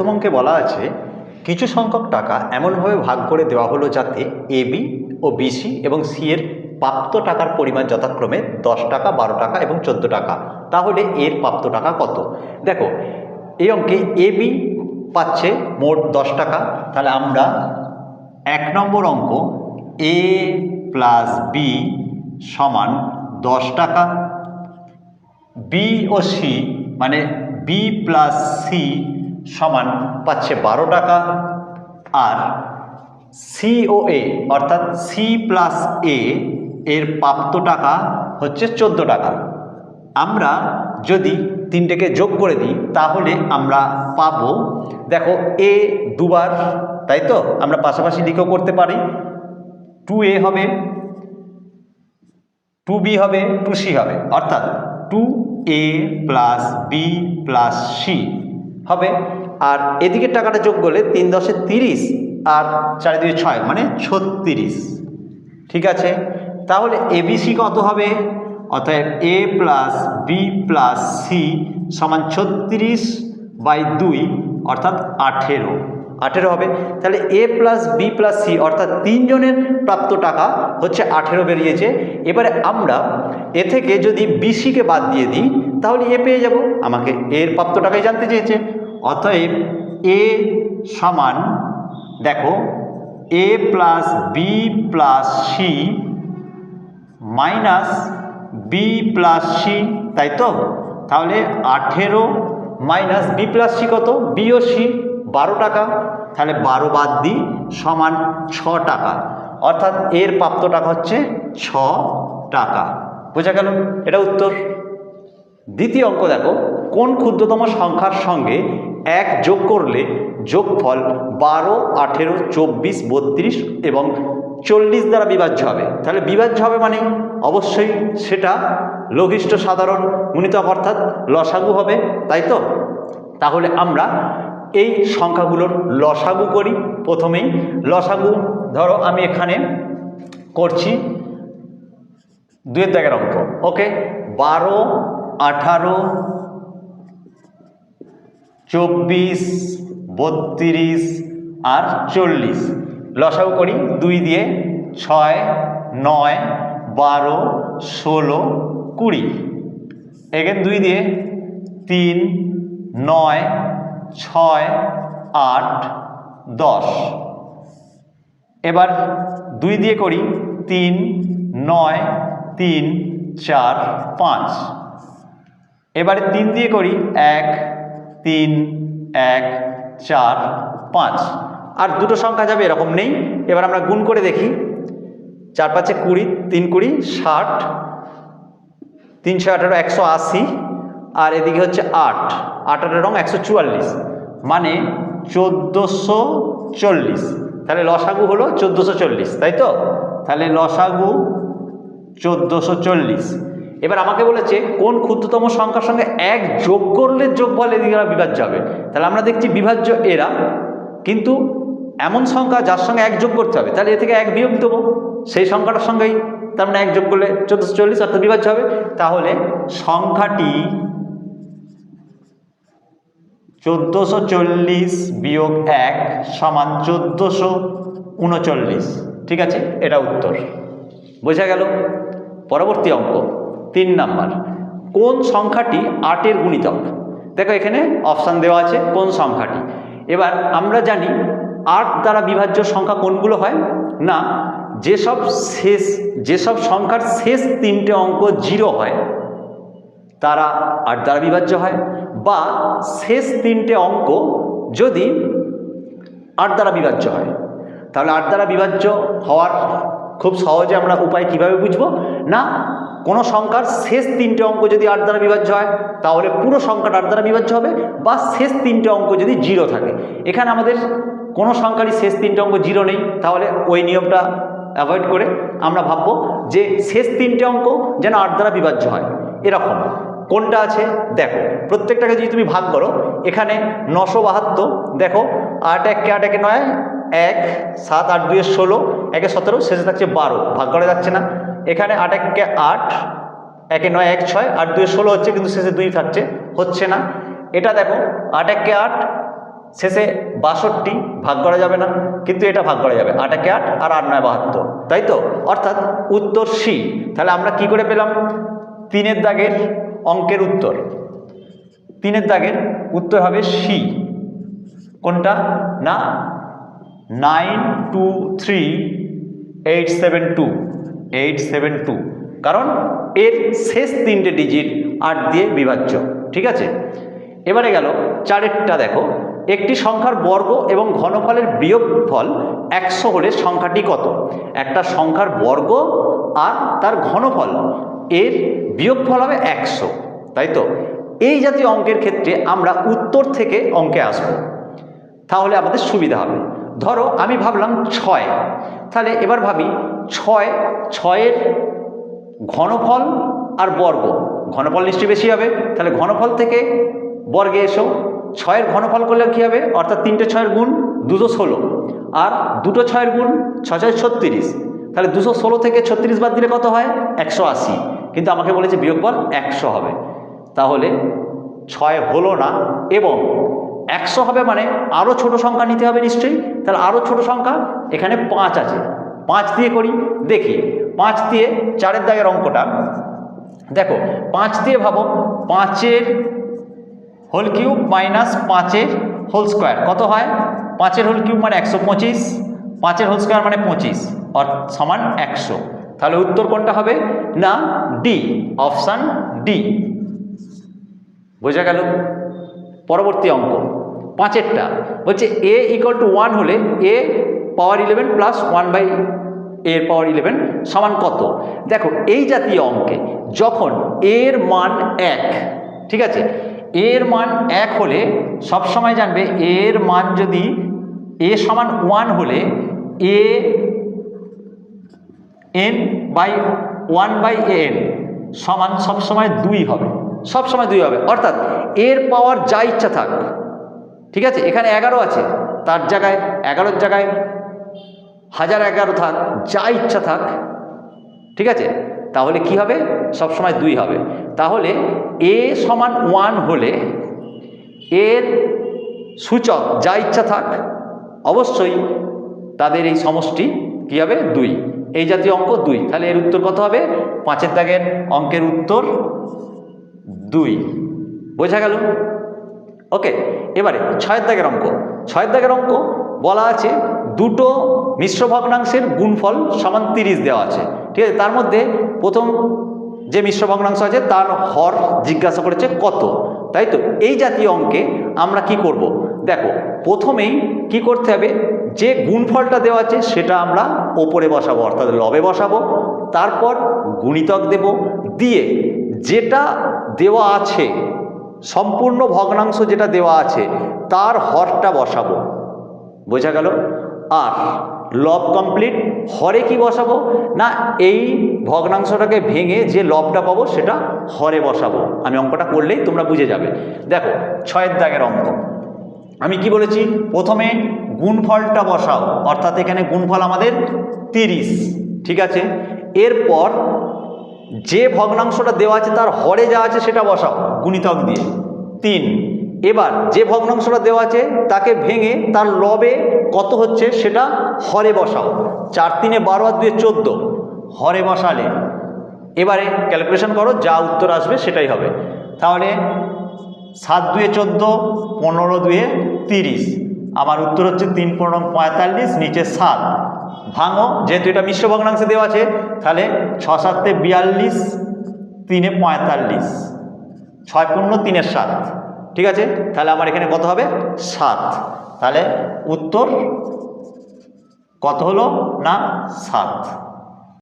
প্রথম অঙ্কে বলা আছে, কিছু সংখ্যক টাকা এমনভাবে ভাগ করে দেওয়া হলো যাতে এ বি ও বিসি এবং সি এর প্রাপ্ত টাকার পরিমাণ যথাক্রমে দশ টাকা, বারো টাকা এবং চোদ্দ টাকা। তাহলে এর প্রাপ্ত টাকা কত? দেখো, এই অঙ্কে এ বি পাচ্ছে মোট দশ টাকা। তাহলে আমরা এক নম্বর অঙ্ক এ প্লাস বি সমান দশ টাকা। বি ও সি মানে বি প্লাস সি সমান পাচ্ছে বারো টাকা। আর সি ও এ অর্থাৎ সি প্লাস এ এর প্রাপ্ত টাকা হচ্ছে চোদ্দ টাকা। আমরা যদি তিনটেকে যোগ করে দিই, তাহলে আমরা পাবো, দেখো এ দুবার, তাই তো? আমরা পাশাপাশি লিখেও করতে পারি। টু এ হবে টু বি হবে টু সি হবে। অর্থাৎ two A plus B plus C হবে। আর এদিকে টাকাটা যোগ করলে তিন দশে তিরিশ আর চারি দুই ছয় মানে ছত্রিশ। ঠিক আছে? তাহলে এবিসি কত হবে? অতএব A plus B plus C সমান ছত্রিশ বাই দুই, অর্থাৎ আঠেরো। আঠেরো হবে। তাহলে A plus B plus C অর্থাৎ তিনজনের প্রাপ্ত টাকা হচ্ছে আঠেরো বেরিয়েছে। এবারে আমরা এ থেকে যদি বিসিকে বাদ দিয়ে দিই, তাহলে এ পেয়ে যাব। আমাকে এর প্রাপ্ত টাকাই জানতে চেয়েছে। অতএব এ সমান, দেখো A plus B plus C minus B plus C তাই তো? তাহলে আঠেরো মাইনাস বি প্লাস সি কত? বি ও সি বারো টাকা। তাহলে বারো বাদ দিই সমান ছ টাকা। অর্থাৎ এর প্রাপ্ত টাকা হচ্ছে ছ টাকা। বোঝা গেল? এটা উত্তর। দ্বিতীয় অঙ্ক দেখো, কোন ক্ষুদ্রতম সংখ্যার সঙ্গে এক যোগ করলে যোগফল বারো, আঠেরো, চব্বিশ, বত্রিশ এবং চল্লিশ দ্বারা বিভাজ্য হবে। তাহলে বিভাজ্য হবে মানে অবশ্যই সেটা লঘিষ্ঠ সাধারণ গুণিতক অর্থাৎ লসাগু হবে, তাই তো? তাহলে আমরা এই সংখ্যাগুলোর লসাগু করি প্রথমেই। লসাগু ধরো আমি এখানে করছি দুয়ের দাগের অঙ্ক, ওকে? বারো, আঠারো চব্বিশ, বত্রিশ আর চল্লিশ। লসাগু করি দুই দিয়ে ছয়, নয়, বারো, ষোলো, কুড়ি। এগেন দুই দিয়ে তিন, নয়, ছয়, আট, দশ। এবার দুই দিয়ে করি তিন, নয়, তিন, চার, পাঁচ। এবারে তিন দিয়ে করি এক তিন, এক, চার, পাঁচ। আর দুটো সংখ্যা যাবে এরকম নেই। এবার আমরা গুণ করে দেখি। চার পাঁচে কুড়ি, তিন কুড়ি, ষাট। তিনশো আঠারো, একশো আশি। আর এদিকে হচ্ছে আট। আট, আটের রং একশো চুয়াল্লিশ। মানে চোদ্দোশো চল্লিশ। তাহলে লসাগু হলো চোদ্দোশো চল্লিশ, তাই তো? তাহলে লসাগু চোদ্দোশো চল্লিশ। এবার আমাকে বলেছে, কোন ক্ষুদ্রতম সংখ্যার সঙ্গে এক যোগ করলে যোগফল এদিকে বিভাজ্য হবে? তাহলে আমরা দেখছি বিভাজ্য এরা, কিন্তু এমন সংখ্যা যার সঙ্গে এক যোগ করতে হবে, তাহলে এ থেকে এক বিয়োগ দেবো। সেই সংখ্যাটার সঙ্গেই তার মানে এক যোগ করলে চোদ্দোশো চল্লিশ, অর্থাৎ বিভাজ্য হবে। তাহলে সংখ্যাটি চোদ্দোশো চল্লিশ বিয়োগ এক সমান চোদ্দোশো উনচল্লিশ। ঠিক আছে? এটা উত্তর। বোঝা গেল? পরবর্তী অঙ্ক। তিন নাম্বার, কোন সংখ্যাটি আটের গুণিতক? দেখো এখানে অপশান দেওয়া আছে কোন সংখ্যাটি। এবার আমরা জানি আট দ্বারা বিভাজ্য সংখ্যা কোনগুলো হয়? না, যেসব শেষ, যেসব সংখ্যার শেষ তিনটে অঙ্ক জিরো হয়, তারা আট দ্বারা বিভাজ্য হয়। বা শেষ তিনটে অঙ্ক যদি আট দ্বারা বিভাজ্য হয়, তাহলে আট দ্বারা বিভাজ্য হওয়ার খুব সহজে আমরা উপায় কীভাবে বুঝব? না কোনো সংখ্যার শেষ তিনটে অঙ্ক যদি আট দ্বারা বিভাজ্য হয়, তাহলে পুরো সংখ্যাটা আট দ্বারা বিভাজ্য হবে বা শেষ তিনটে অঙ্ক যদি জিরো থাকে। এখানে আমাদের কোনো সংখ্যারই শেষ তিনটে অঙ্ক জিরো নেই, তাহলে ওই নিয়মটা অ্যাভয়েড করে আমরা ভাববো যে শেষ তিনটে অঙ্ক যেন আট দ্বারা বিভাজ্য হয়। এরকম। কোনটা আছে? দেখো, প্রত্যেকটাকে যদি তুমি ভাগ করো, এখানে নশো বাহাত্তর, দেখো, আট একে আট একে নয়, এক, সাত, আট, দুয়ে ষোলো, একে সতেরো, শেষে থাকছে বারো, ভাগ করা যাচ্ছে না। এখানে আট একে আট, একে নয়, এক, ছয় আট দুই, ষোলো হচ্ছে, কিন্তু শেষে দুই থাকছে, হচ্ছে না। এটা দেখো, আট একে আট, শেষে বাষট্টি, ভাগ করা যাবে না, কিন্তু এটা ভাগ করা যাবে, আট একে আট আর আট নয় বাহাত্তর, তাই তো? অর্থাৎ উত্তর সি তাহলে আমরা কি করে পেলাম? তিনের দাগের অঙ্কের উত্তর। তিনের দাগের উত্তর হবে সি কোনটা? না, nine, two, three, eight, seven, two. Eight seven two কারণ এর শেষ তিনটে ডিজিট আট দিয়ে বিভাজ্য, ঠিক আছে? এবারে গেল চারেরটা দেখো। একটি সংখ্যার বর্গ এবং ঘনফলের বিয়োগফল একশো হলে সংখ্যাটি কত? একটা সংখ্যার বর্গ আর তার ঘনফল, এর বিয়োগফল হবে একশো, তাই তো? এই জাতীয় অঙ্কের ক্ষেত্রে আমরা উত্তর থেকে অঙ্কে আসব। তাহলে আমাদের সুবিধা হবে। ধরো আমি ভাবলাম ছয়, তাহলে এবার ভাবি ছয়, ছয়ের ঘনফল আর বর্গ। ঘনফল নিশ্চয়ই বেশি হবে, তাহলে ঘনফল থেকে বর্গে এসো, ছয়ের ঘনফল করলে কী হবে? অর্থাৎ তিনটে ছয়ের গুণ দুশো ষোলো। আর দুটো ছয়ের গুণ ছ ছয় ছত্রিশ। তাহলে দুশো ষোলো থেকে ছত্রিশ বাদ দিলে কত হয়? একশো আশি। কিন্তু আমাকে বলেছে বিয়োগফল একশো হবে। তাহলে ছয় হলো না, এবং একশো হবে মানে আরও ছোট সংখ্যা নিতে হবে নিশ্চয়ই? তাহলে আরও ছোট সংখ্যা এখানে পাঁচ আছে। পাঁচ দিয়ে করি, দেখি। পাঁচ দিয়ে চারের দাগের অঙ্কটা। দেখো, পাঁচ দিয়ে ভাবো, পাঁচের হোল কিউব মাইনাস পাঁচের হোল স্কোয়ার কত হয়? পাঁচের হোল কিউব মানে একশো পঁচিশ, পাঁচের হোল স্কোয়ার মানে পঁচিশ অর সমান একশো। তাহলে উত্তর কোনটা হবে? না ডি অপশান ডি বোঝা গেল? পরবর্তী অঙ্ক। পাঁচেরটা। বলছে এ ইকুয়াল টু ওয়ান হলে A power eleven plus one by এর পাওয়ার ইলেভেন সমান কত? দেখো, এই জাতীয় অঙ্কে যখন এর মান এক, ঠিক আছে? এর মান এক হলে সব সময় জানবে এর মান যদি এ সমান ওয়ান হলে A N by one by N সমান সবসময় দুই হবে। সবসময় দুই হবে। অর্থাৎ এর পাওয়ার যা ইচ্ছা থাক ঠিক আছে? এখানে এগারো আছে। তার জায়গায়, এগারোর জায়গায় হাজার এগারো থাক, যা ইচ্ছা থাক, ঠিক আছে? তাহলে কি হবে? সবসময় দুই হবে। তাহলে এ সমান ওয়ান হলে এর সূচক যা ইচ্ছা থাক, অবশ্যই তাদের এই সমষ্টি কী হবে? দুই। এই জাতীয় অঙ্ক দুই। তাহলে এর উত্তর কত হবে? পাঁচের দাগের অঙ্কের উত্তর দুই। বোঝা গেল? ওকে এবারে ছয়ের দাগের অঙ্ক। ছয়ের দাগের অঙ্ক বলা আছে দুটো মিশ্র ভগ্নাংশের গুণফল সমান তিরিশ দেওয়া আছে। ঠিক আছে, তার মধ্যে প্রথম যে মিশ্র ভগ্নাংশ আছে তার হর জিজ্ঞাসা করেছে কত? তাই তো? এই জাতীয় অঙ্কে আমরা কি করব? দেখো, প্রথমেই কি করতে হবে? যে গুণফলটা দেওয়া আছে সেটা আমরা ওপরে বসাবো, অর্থাৎ লবে বসাবো, তারপর গুণিতক দেব। দিয়ে যেটা দেওয়া আছে সম্পূর্ণ ভগ্নাংশ যেটা দেওয়া আছে, তার হরটা বসাবো। বোঝা গেল? আর লব কমপ্লিট হরে কি বসাবো? না, এই ভগ্নাংশটাকে ভেঙে যে লবটা পাবো, সেটা হরে বসাবো। আমি অঙ্কটা করলেই তোমরা বুঝে যাবে। দেখো, ছয়ের দাগের অঙ্ক। আমি কি বলেছি? প্রথমে গুণফলটা বসাও, অর্থাৎ এখানে গুণফল আমাদের তিরিশ, ঠিক আছে? এরপর যে ভগ্নাংশটা দেওয়া আছে তার হরে যা আছে সেটা বসাও, গুণিতক দিয়ে। তিন, এবার যে ভগ্নাংশটা দেওয়া আছে তাকে ভেঙে তার লবে কত হচ্ছে সেটা হরে বসাও। চার, তিনে বারো আর দুয়ে চোদ্দ, হরে বসালে। এবারে ক্যালকুলেশন করো, যা উত্তর আসবে সেটাই হবে। তাহলে সাত দুয়ে চোদ্দ, পনেরো দুয়ে তিরিশ আমার উত্তর হচ্ছে তিন পনেরো পঁয়তাল্লিশ, নিচে সাত। ভাঙো। যেহেতু এটা মিশ্র ভগ্নাংশে দেওয়া আছে, তাহলে ছ সাতে বিয়াল্লিশ, তিনে পঁয়তাল্লিশ। ছয় পূর্ণ তিনের সাত। ঠিক আছে? তাহলে আমার এখানে কত হবে? সাত। তাহলে উত্তর কত হলো? না, সাত।